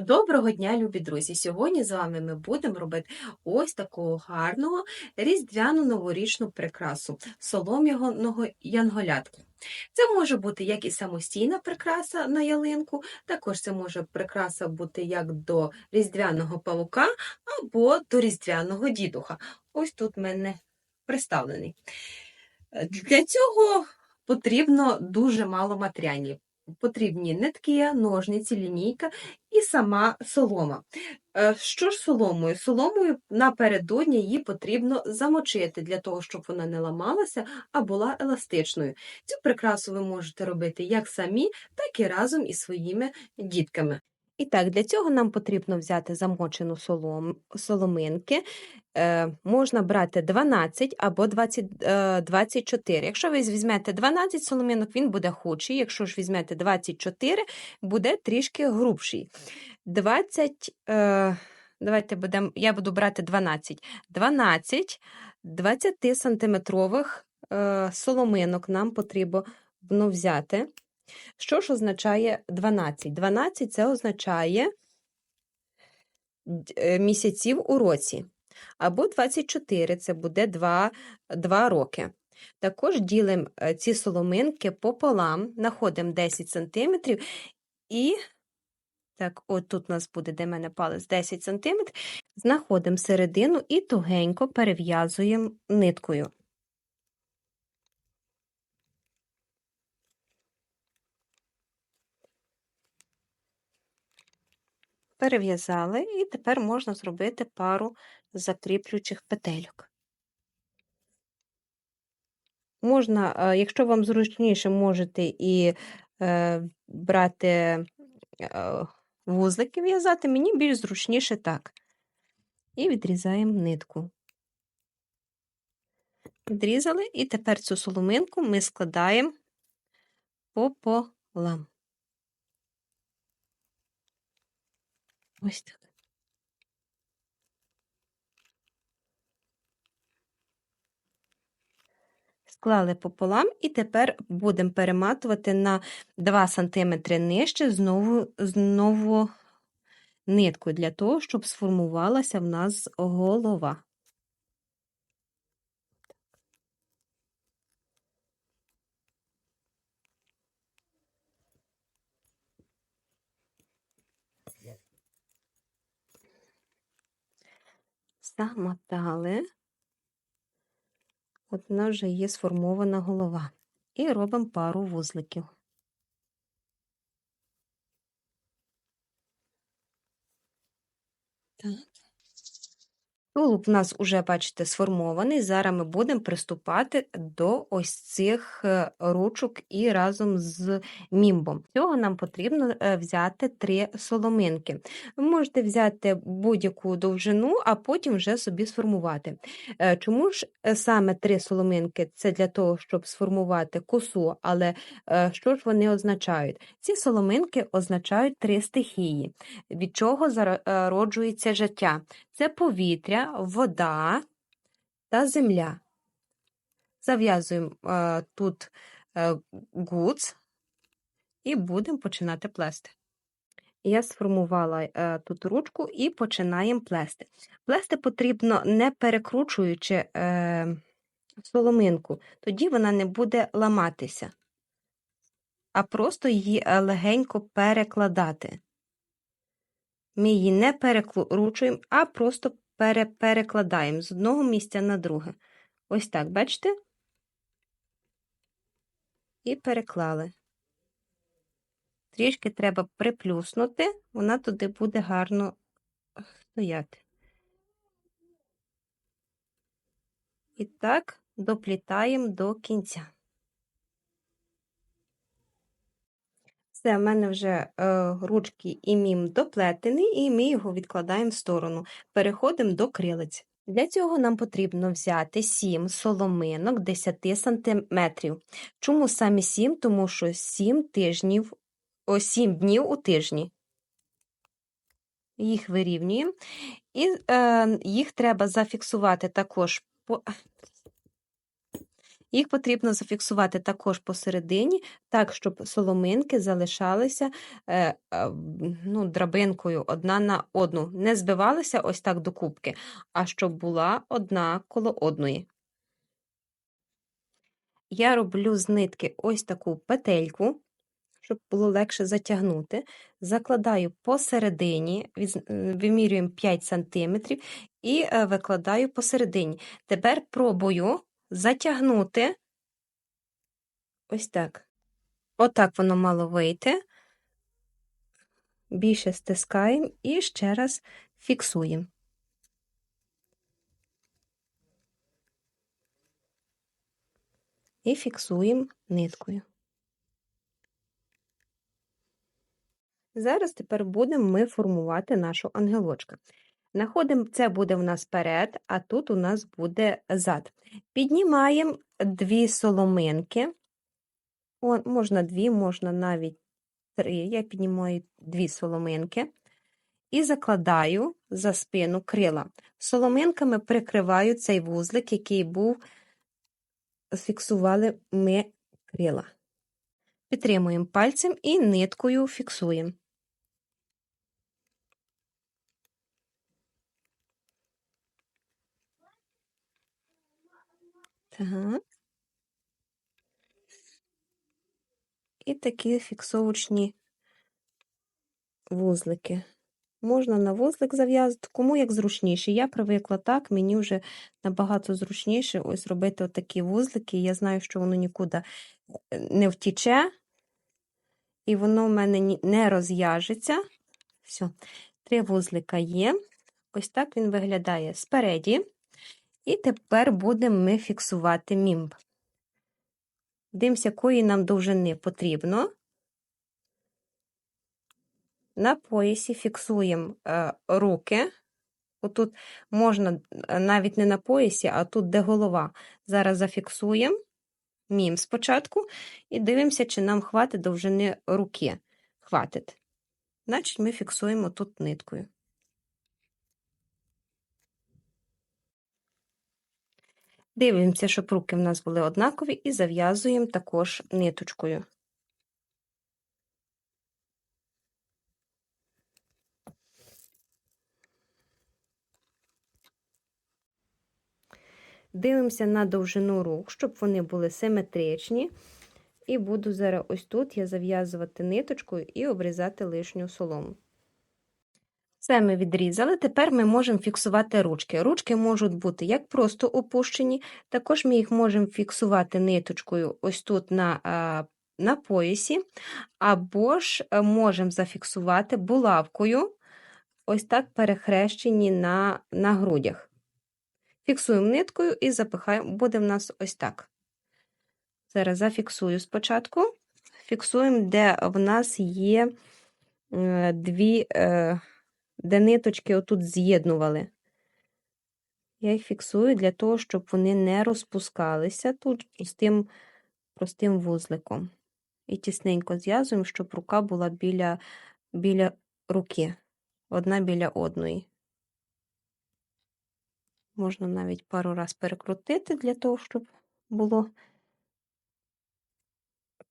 Доброго дня, любі друзі! Сьогодні з вами ми будемо робити ось такого гарного різдвяну новорічну прикрасу солом'яного янголятку. Це може бути як і самостійна прикраса на ялинку, також це може прикраса бути як до різдвяного павука або до різдвяного дідуха. Ось тут в мене представлений. Для цього потрібно дуже мало матеріалів. Потрібні нитки, ножниці, лінійка і сама солома. Е, Що ж соломою? Соломою напередодні її потрібно замочити для того, щоб вона не ламалася, а була еластичною. Цю прикрасу ви можете робити як самі, так і разом із своїми дітками. І так, для цього нам потрібно взяти замочену солом, соломинки. Е, можна брати 12 або 20, е, 24. Якщо ви візьмете 12 соломинок, він буде худший. Якщо ж візьмете 24, буде трішки грубший. 20, е, давайте будем, я буду брати 12. 12 20-сантиметрових е, соломинок нам потрібно взяти. Що ж означає 12? 12 це означає е, місяців у році. Або 24 це буде 2, 2 роки. Також ділимо е, ці соломинки пополам, знаходимо 10 см і, так, от тут у нас буде, де мене палець 10 см, знаходимо середину і тугенько перев'язуємо ниткою. Перев'язали, і тепер можна зробити пару закріплюючих петельок. Можна, е, якщо вам зручніше, можете і е, брати е, вузлики в'язати, мені більш зручніше так. І відрізаємо нитку. Відрізали, і тепер цю соломинку ми складаємо пополам. Ось так. Склали пополам і тепер будемо перематувати на 2 см нижче знову, знову ниткою для того, щоб сформувалася в нас голова. Замотали. От у нас вже є сформована голова. І робимо пару вузликів. Тулуб у нас уже, бачите, сформований. Зараз ми будемо приступати до ось цих е, ручок і разом з мімбом. Цього нам потрібно е, взяти три соломинки. Ви можете взяти будь-яку довжину, а потім вже собі сформувати. Е, чому ж саме три соломинки? Це для того, щоб сформувати косу, але що ж вони означають? Ці соломинки означають три стихії, від чого зароджується життя. Це повітря вода та земля. Зав'язуємо е, тут е, гуц і будемо починати плести. Я сформувала е, тут ручку і починаємо плести. Плести потрібно не перекручуючи е, соломинку, тоді вона не буде ламатися, а просто її е, легенько перекладати. Ми її не перекручуємо, а просто пере перекладаємо з одного місця на друге. Ось так, бачите? І переклали. Трішки треба приплюснути, вона туди буде гарно стояти. І так доплітаємо до кінця. Все, в мене вже е, ручки і мім доплетений, і ми його відкладаємо в сторону. Переходимо до крилиць. Для цього нам потрібно взяти 7 соломинок 10 см. Чому саме 7? Тому що 7 тижнів, о, 7 днів у тижні. Їх вирівнюємо. І е, їх треба зафіксувати також по. Їх потрібно зафіксувати також посередині, так, щоб соломинки залишалися е, е, ну, драбинкою одна на одну. Не збивалися ось так до кубки, а щоб була одна коло одної. Я роблю з нитки ось таку петельку, щоб було легше затягнути. Закладаю посередині, е, вимірюємо 5 см і е, викладаю посередині. Тепер пробую затягнути ось так. Отак воно мало вийти. Більше стискаємо і ще раз фіксуємо. І фіксуємо ниткою. Зараз тепер будемо ми формувати нашу ангелочка. Находимо, це буде в нас перед, а тут у нас буде зад. Піднімаємо дві соломинки. О, можна дві, можна навіть три. Я піднімаю дві соломинки і закладаю за спину крила. Соломинками прикриваю цей вузлик, який був, фіксували ми крила. Підтримуємо пальцем і ниткою фіксуємо. Так. І такі фіксовочні вузлики. Можна на вузлик зав'язати, кому як зручніше. Я привикла так, мені вже набагато зручніше ось робити отакі вузлики. Я знаю, що воно нікуди е, не втіче, і воно в мене не розв'яжеться. Все, три вузлика є. Ось так він виглядає спереді. І тепер будемо ми фіксувати мімб. Дивимося, якої нам довжини потрібно. На поясі фіксуємо е, руки. Отут можна е, навіть не на поясі, а тут, де голова. Зараз зафіксуємо мім спочатку і дивимося, чи нам хватить довжини руки. Хватить. Значить, ми фіксуємо тут ниткою. Дивимося, щоб руки в нас були однакові, і зав'язуємо також ниточкою. Дивимося на довжину рук, щоб вони були симетричні. І буду зараз ось тут я зав'язувати ниточкою і обрізати лишню солому. Все ми відрізали, тепер ми можемо фіксувати ручки. Ручки можуть бути як просто опущені, також ми їх можемо фіксувати ниточкою ось тут на, на поясі, або ж е, можемо зафіксувати булавкою, ось так перехрещені на, на грудях. Фіксуємо ниткою і запихаємо, буде в нас ось так. Зараз зафіксую спочатку. Фіксуємо, де в нас є е, дві. Де ниточки отут з'єднували. Я їх фіксую для того, щоб вони не розпускалися тут простим, простим вузликом. І тісненько зв'язуємо, щоб рука була біля, біля руки, одна біля одної. Можна навіть пару раз перекрутити для того, щоб було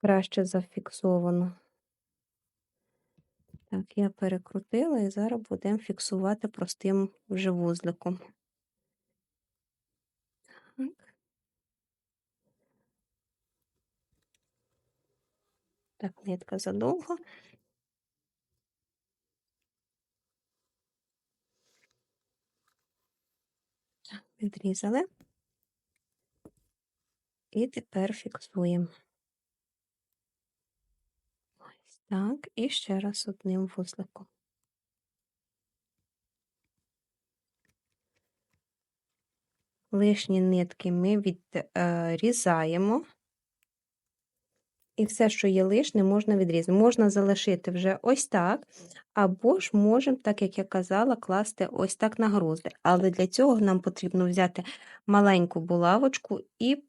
краще зафіксовано. Так, я перекрутила і зараз будемо фіксувати простим вже вузликом. Так. Так, нитка задовго. Так, відрізали. І тепер фіксуємо. Ось так, і ще раз одним вузликом. Лишні нитки ми відрізаємо. І все, що є лишнє, можна відрізати. Можна залишити вже ось так, або ж можемо, так як я казала, класти ось так на грузди. Але для цього нам потрібно взяти маленьку булавочку і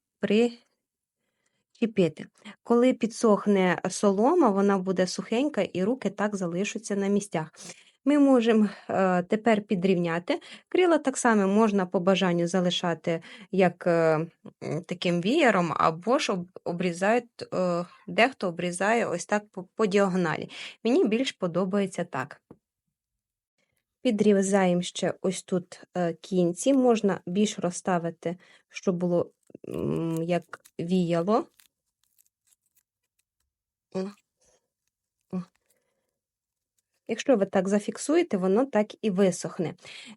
причепити. Коли підсохне солома, вона буде сухенька, і руки так залишаться на місцях. Ми можемо е, тепер підрівняти. Крила так само можна по бажанню залишати як е, таким вієром, або ж обрізають, е, дехто обрізає ось так по, діагоналі. Мені більш подобається так. Підрізаємо ще ось тут кінці, можна більш розставити, щоб було як віяло. Якщо ви так зафіксуєте, воно так і висохне.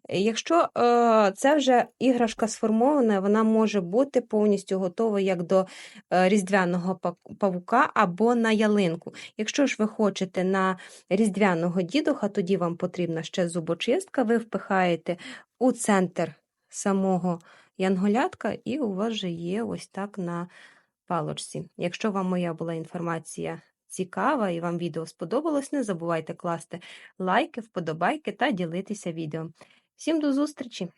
Якщо е, це вже іграшка сформована, вона може бути повністю готова як до е, різдвяного павука або на ялинку. Якщо ж ви хочете на різдвяного дідуха, тоді вам потрібна ще зубочистка, ви впихаєте у центр самого янголятка, і у вас же є ось так на палочці. Якщо вам моя була інформація цікава і вам відео сподобалось, не забувайте класти лайки, вподобайки та ділитися відео. Всім до зустрічі!